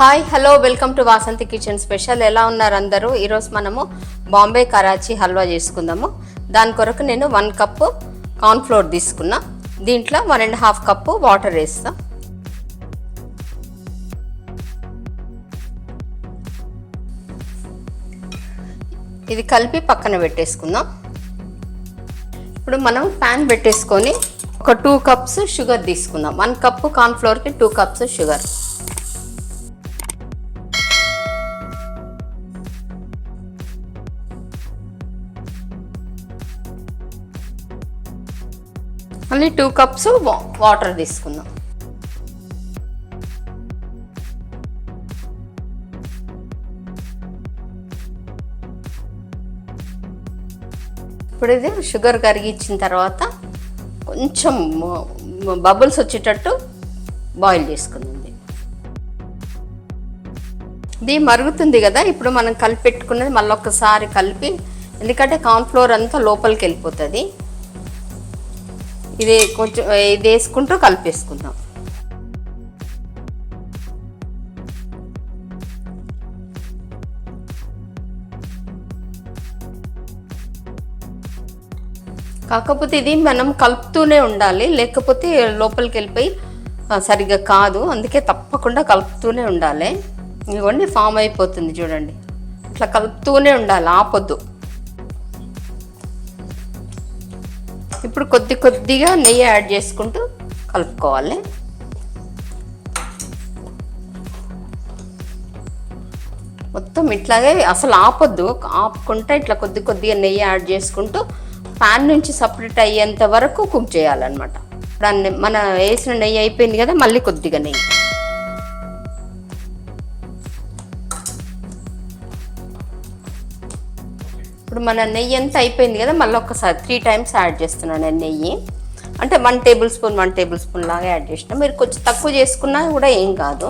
Hi hello welcome to Vasanthi kitchen special ఎలా ఉన్నారు అందరూ? ఈరోజు మనము బాంబే కరాచీ హల్వా చేసుకుందాము. దాని కొరకు నేను వన్ కప్పు కార్న్ఫ్లోర్ తీసుకున్నా. దీంట్లో one and half cup water వేస్తా. ఇది కలిపి పక్కన పెట్టేసుకుందాం. ఇప్పుడు మనం ప్యాన్ పెట్టేసుకొని ఒక టూ కప్స్ షుగర్ తీసుకుందాం. వన్ కప్పు కార్న్ఫ్లోర్కి టూ కప్స్ షుగర్ మళ్ళీ టూ కప్స్ వాటర్ తీసుకుందాం. ఇప్పుడు ఇది షుగర్ కరిగించిన తర్వాత కొంచెం బబుల్స్ వచ్చేటట్టు బాయిల్ చేసుకుంది ఇది. మరుగుతుంది కదా ఇప్పుడు మనం కలిపి పెట్టుకున్నది మళ్ళీ ఒకసారి కలిపి ఎందుకంటే కార్న్ఫ్లోర్ అంతా లోపలికి వెళ్ళిపోతుంది. ఇది కొంచెం ఇది వేసుకుంటూ కలిపేసుకుందాం. కాకపోతే ఇది మనం కలుపుతూనే ఉండాలి లేకపోతే లోపలికి వెళ్ళిపోయి సరిగ్గా కాదు. అందుకే తప్పకుండా కలుపుతూనే ఉండాలి. ఇదిగోండి ఫామ్ అయిపోతుంది చూడండి. ఇట్లా కలుపుతూనే ఉండాలి ఆపొద్దు. ఇప్పుడు కొద్ది కొద్దిగా నెయ్యి యాడ్ చేసుకుంటూ కలుపుకోవాలి. మొత్తం ఇట్లాగే అసలు ఆపొద్దు. ఆపుకుంటే ఇట్లా కొద్ది కొద్దిగా నెయ్యి యాడ్ చేసుకుంటూ ప్యాన్ నుంచి సపరేట్ అయ్యేంత వరకు కుక్ చేయాలన్నమాట. దాన్ని మన వేసిన నెయ్యి అయిపోయింది కదా మళ్ళీ కొద్దిగా నెయ్యి. ఇప్పుడు మన నెయ్యి ఎంత అయిపోయింది కదా మళ్ళీ ఒక్కసారి త్రీ టైమ్స్ యాడ్ చేస్తున్నాను నేను నెయ్యి. అంటే one table spoon one table spoon లాగా యాడ్ చేసిన. మీరు కొంచెం తక్కువ చేసుకున్నా కూడా ఏం కాదు.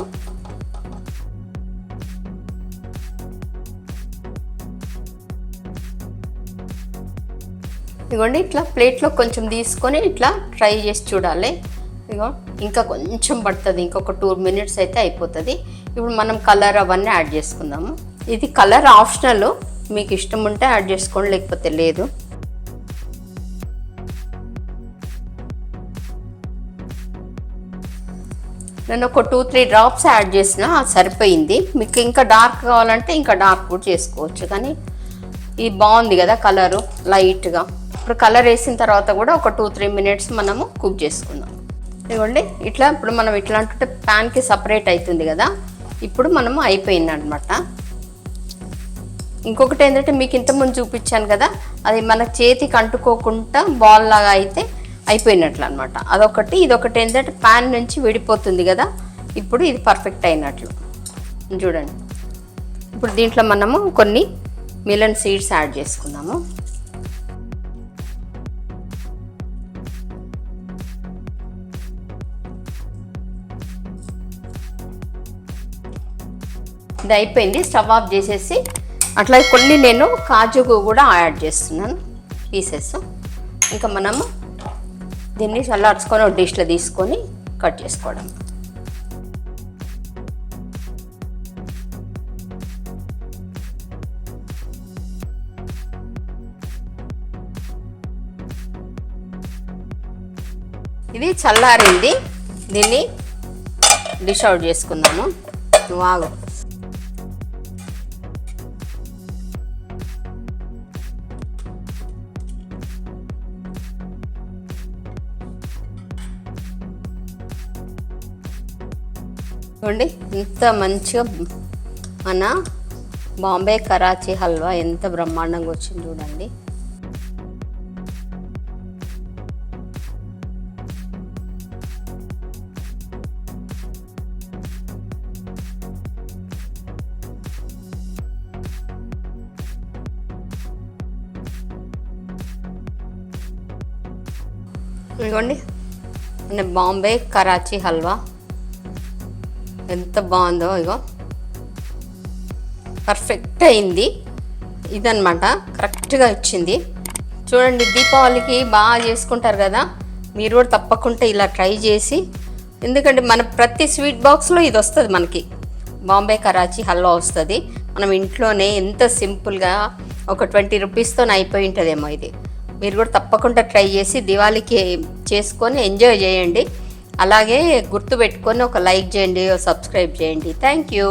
ఇదిగోండి ఇట్లా ప్లేట్లో కొంచెం తీసుకొని ఇట్లా ట్రై చేసి చూడాలి. ఇదిగో ఇంకా కొంచెం పడుతుంది ఇంకొక టూ మినిట్స్ అయితే అయిపోతుంది. ఇప్పుడు మనం కలర్ అవన్నీ యాడ్ చేసుకుందాము. ఇది కలర్ ఆప్షనల్ మీకు ఇష్టం ఉంటే యాడ్ చేసుకోండి లేకపోతే లేదు. నేను ఒక టూ త్రీ డ్రాప్స్ యాడ్ చేసిన సరిపోయింది. మీకు ఇంకా డార్క్ కావాలంటే ఇంకా డార్క్ కూడా చేసుకోవచ్చు కానీ ఇది బాగుంది కదా కలరు లైట్గా. ఇప్పుడు కలర్ వేసిన తర్వాత కూడా ఒక టూ త్రీ మినిట్స్ మనము కుక్ చేసుకుందాం. ఇవ్వండి ఇట్లా ఇప్పుడు మనం ఇట్లా అంటుంటే ప్యాన్కి సపరేట్ అవుతుంది కదా ఇప్పుడు మనము అయిపోయింది అనమాట ఇంకొకటి ఏంటంటే మీకు ఇంతకుముందు చూపించాను కదా అది మన చేతికి అంటుకోకుండా బాల్ లాగా అయితే అయిపోయినట్లు అనమాట అదొకటి ఇదొకటి ఏంటంటే ప్యాన్ నుంచి విడిపోతుంది కదా ఇప్పుడు ఇది పర్ఫెక్ట్ అయినట్లు. చూడండి. ఇప్పుడు దీంట్లో మనము కొన్ని మిలన్ సీడ్స్ యాడ్ చేసుకుందాము. ఇది అయిపోయింది స్టవ్ ఆఫ్ చేసేసి అట్లా కొన్ని నేను కాజు కూడా యాడ్ చేస్తున్నాను పీసెస్. ఇంకా మనము దీన్ని చల్లార్చుకొని ఒక డిష్లో తీసుకొని కట్ చేసుకోవడం. ఇది చల్లారింది. దీన్ని డిష్ అవుట్ చేసుకుందాము. నువ్వు చూడండి ఇంత మంచిగా మన బాంబే కరాచీ హల్వా ఎంత బ్రహ్మాండంగా వచ్చింది చూడండి. ఇదిగోండి బాంబే కరాచీ హల్వా. ఎంత బాగుందో ఇగో. పర్ఫెక్ట్ అయింది. ఇదనమాట కరెక్ట్గా ఇచ్చింది చూడండి దీపావళికి బాగా చేసుకుంటారు కదా. మీరు కూడా తప్పకుండా ఇలా ట్రై చేసి ఎందుకంటే మన ప్రతి స్వీట్ బాక్స్లో ఇది వస్తుంది మనకి. బాంబే కరాచీ హల్వా వస్తుంది. మనం ఇంట్లోనే ఎంత సింపుల్గా ఒక ట్వంటీ రూపీస్తో అయిపోయి ఉంటుందేమో ఇది. మీరు కూడా తప్పకుండా ట్రై చేసి దివాళీకి చేసుకొని ఎంజాయ్ చేయండి. అలాగే గుర్తు పెట్టుకొని ఒక లైక్ చేయండి సబ్స్క్రైబ్ చేయండి. Thank you